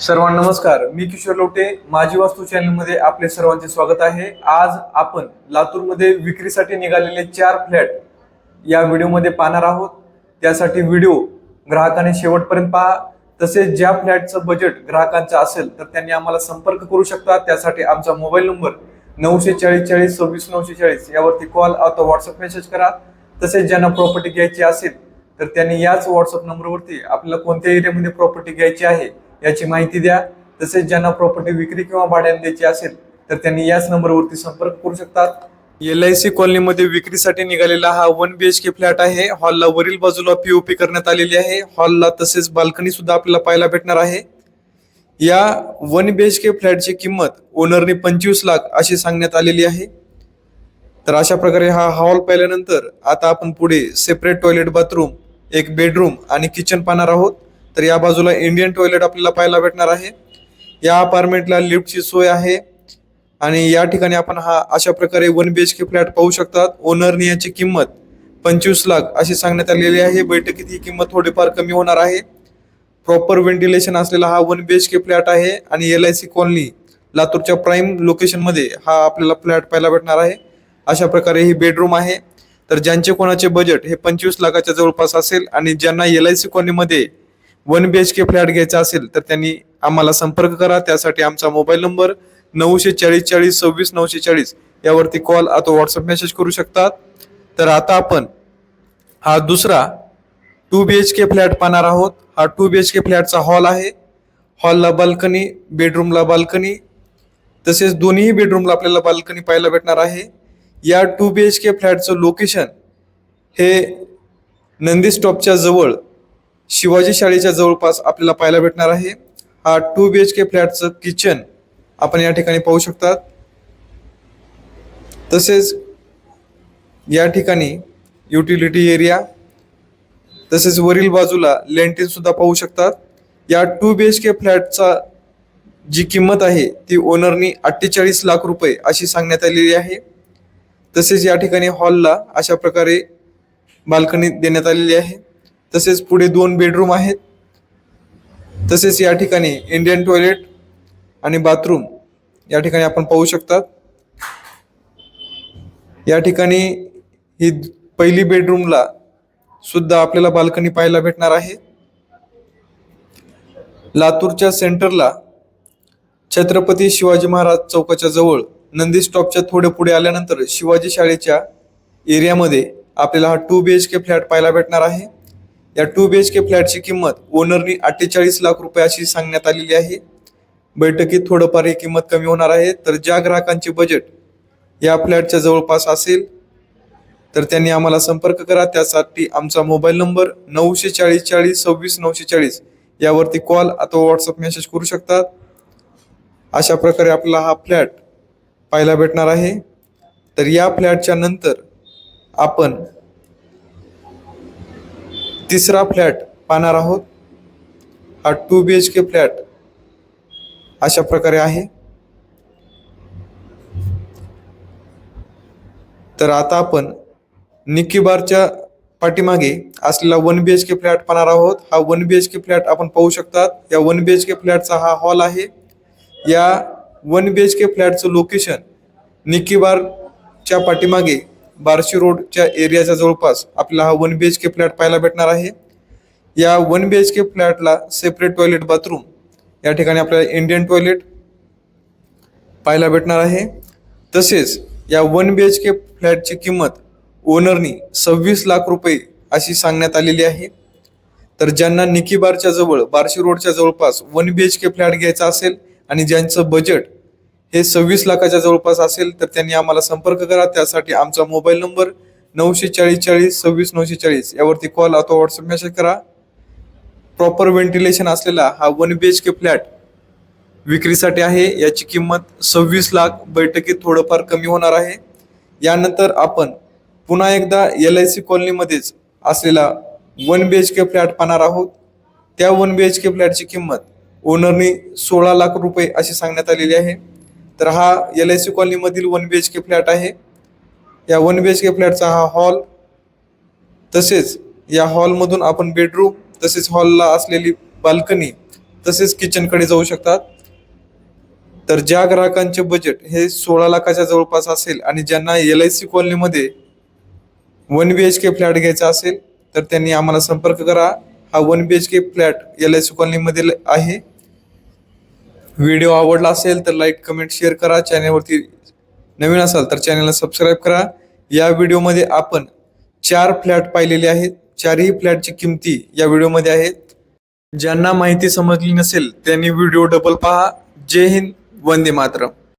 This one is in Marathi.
सर्वांना नमस्कार. मी किशोर लोटे. माझी वास्तू चॅनलमध्ये आपले सर्वांचे स्वागत आहे. आज आपण लातूरमध्ये विक्रीसाठी निघालेले चार फ्लॅट या व्हिडिओमध्ये पाहणार आहोत. त्यासाठी व्हिडिओ ग्राहकाने शेवटपर्यंत पहा. तसेच ज्या फ्लॅटचं बजेट ग्राहकांचं असेल तर त्यांनी आम्हाला संपर्क करू शकतात त्यासाठी आमचा मोबाईल नंबर नऊशे चाळीस चाळीस सव्वीस नऊशे चाळीस यावरती कॉल अथवा व्हॉट्सअप मेसेज करा. तसेच ज्यांना प्रॉपर्टी घ्यायची असेल तर त्यांनी याच व्हॉट्सअप नंबरवरती आपल्याला कोणत्या एरियामध्ये प्रॉपर्टी घ्यायची आहे याची माहिती द्या. तसेच ज्यांना प्रॉपर्टी विक्री किंवा भाड्याने द्यायची असेल तर त्यांनी याच नंबरवरती संपर्क करू शकतात. एल आय सी कॉलनीमध्ये विक्रीसाठी निघालेला हा one B H K flat आहे. हॉलला वरील बाजूला पीओपी करण्यात आलेली आहे. हॉलला तसेच बाल्कनी सुद्धा आपल्याला पाहायला भेटणार आहे. या वन बी एच के फ्लॅटची किंमत ओनरने पंचवीस लाख अशी सांगण्यात आलेली आहे. तर अशा प्रकारे हा हॉल पाहिल्यानंतर आता आपण पुढे सेपरेट टॉयलेट बाथरूम एक बेडरूम आणि किचन पाहणार आहोत. तर या बाजूला इंडियन टॉयलेट आपल्याला पाहायला भेटणार आहे. या अपार्टमेंटला लिफ्टची सोय आहे. आणि या ठिकाणी आपण हा अशा प्रकारे one B H K flat पाहू शकतात. ओनरने याची किंमत पंचवीस लाख अशी सांगण्यात आलेली आहे. बैठकीत ही किंमत थोडीफार कमी होणार आहे. प्रॉपर व्हेंटिलेशन असलेला हा one B H K flat आहे. आणि एल आय सी कॉलनी लातूरच्या प्राईम लोकेशनमध्ये हा आपल्याला फ्लॅट पाहायला भेटणार आहे. अशा प्रकारे ही बेडरूम आहे. तर ज्यांचे कोणाचे बजेट हे पंचवीस लाखाच्या जवळपास असेल आणि ज्यांना एल आय सी कॉलनीमध्ये one B H K flat घ्यायचा असेल तर त्यांनी आम्हाला संपर्क करा. त्यासाठी आमचा मोबाईल नंबर नऊशे चाळीस चाळीस सव्वीस नऊशे चाळीस यावरती कॉल अथवा व्हॉट्सअप मेसेज करू शकतात. तर आता आपण हा दुसरा two B H K flat पाहणार आहोत. हा टू बी एच के फ्लॅटचा हॉल आहे. हॉलला बाल्कनी बेडरूमला बाल्कनी तसेच दोन्ही बेडरूमला आपल्याला बाल्कनी पाहायला भेटणार आहे. या टू बी एच के फ्लॅटचं लोकेशन हे नंदी स्टॉपच्या जवळ शिवाजी शाळेच्या जवळपास आपल्याला पाहायला भेटणार आहे. हा टू बी एच के फ्लॅटचं किचन आपण या ठिकाणी पाहू शकतात. तसेच या ठिकाणी युटिलिटी एरिया तसेच वरील बाजूला लेंटिन सुद्धा पाहू शकतात. या टू बी एच के फ्लॅटचा जी किंमत आहे ती ओनरनी अठ्ठेचाळीस लाख रुपये अशी सांगण्यात आलेली आहे. तसेच या ठिकाणी हॉलला अशा प्रकारे बाल्कनी देण्यात आलेली आहे. तसेच पुढे दोन बेडरूम आहेत. तसेच या ठिकाणी इंडियन टॉयलेट आणि बाथरूम या ठिकाणी आपण पाहू शकतात. या ठिकाणी ही पहिली बेडरूमला सुद्धा आपल्याला बाल्कनी पाहायला भेटणार आहे. लातूरच्या सेंटरला छत्रपती शिवाजी महाराज चौकाच्या जवळ नंदी स्टॉपच्या थोडे पुढे आल्यानंतर शिवाजी शाळेच्या एरियामध्ये आपल्याला हा two B H K flat पाहायला भेटणार आहे. या टू बी एच के फ्लॅटची किंमत ओनरनी अठ्ठेचाळीस लाख रुपये अशी सांगण्यात आलेली आहे. बैठकीत थोडंफार ही किंमत कमी होणार आहे. तर ज्या ग्राहकांचे बजेट या फ्लॅटच्या जवळपास असेल तर त्यांनी आम्हाला संपर्क करा. त्यासाठी आमचा मोबाईल नंबर नऊशे चाळीस चाळीस सव्वीस नऊशे चाळीस यावरती कॉल अथवा व्हॉट्सअप मेसेज करू शकतात. अशा प्रकारे आपला हा फ्लॅट पाहायला भेटणार आहे. तर या फ्लॅटच्या नंतर आपण तिसरा फ्लॅट पाहणार आहोत. हा two B H K flat अशा प्रकारे आहे. तर आता आपण निक्की बारच्या पाठीमागे असलेला one B H K flat पाहणार आहोत. हा one B H K flat आपण पाहू शकतात. या वन बी एच के फ्लॅटचा हा हॉल आहे. या वन बी एच के फ्लॅटचं लोकेशन निक्की बारच्या पाठीमागे बार्शी रोडच्या एरियाच्या जवळपास आपल्याला हा one B H K flat पाहायला भेटणार आहे. या वन बी एच के फ्लॅटला सेपरेट टॉयलेट बाथरूम या ठिकाणी आपल्याला इंडियन टॉयलेट पाहायला भेटणार आहे. तसेच या वन बी एच के फ्लॅटची किंमत ओनरनी सव्वीस लाख रुपये अशी सांगण्यात आलेली आहे. तर ज्यांना निकी बारच्या जवळ बार्शी रोडच्या जवळपास one B H K flat घ्यायचा असेल आणि ज्यांचं बजेट हे सव्वीस लाखाच्या जवळपास असेल तर त्यांनी आम्हाला संपर्क करा. त्यासाठी आमचा मोबाईल नंबर नऊशे चाळीस चाळीस सव्वीस नऊशे चाळीस. यावरती कॉल अथवा व्हॉट्सअप मेसेज करा. प्रॉपर व्हेंटिलेशन असलेला हा one B H K flat विक्रीसाठी आहे. याची किंमत सव्वीस लाख बैठकीत थोडंफार कमी होणार आहे. यानंतर आपण पुन्हा एकदा एल आय सी कॉलनीमध्येच असलेला one B H K flat पाहणार आहोत. त्या वन बी एच के फ्लॅटची किंमत ओनरनी सोळा लाख रुपये अशी सांगण्यात आलेली आहे. तर हा L I C कॉलनीमधील one B H K flat आहे. या वन बी एच के फ्लॅटचा हा हॉल तसेच या हॉलमधून आपण बेडरूम तसेच हॉलला असलेली बाल्कनी तसेच किचनकडे जाऊ शकतात. तर ज्या ग्राहकांचे बजेट हे सोळा लाखाच्या जवळपास असेल आणि ज्यांना एल आय सी कॉलनीमध्ये one B H K flat घ्यायचा असेल तर त्यांनी आम्हाला संपर्क करा. हा one B H K flat L I C कॉलनीमधील आहे. व्हिडिओ आवडला असेल तर लाईक कमेंट शेअर करा. चॅनलवरती नवीन असाल तर चॅनलला सबस्क्राईब करा. या व्हिडिओमध्ये आपण चार फ्लॅट पाहिलेले आहेत. चारही फ्लॅटची किमती या व्हिडिओमध्ये आहेत. ज्यांना माहिती समजली नसेल त्यांनी व्हिडिओ डबल पहा. जय हिंद. वंदे मातरम.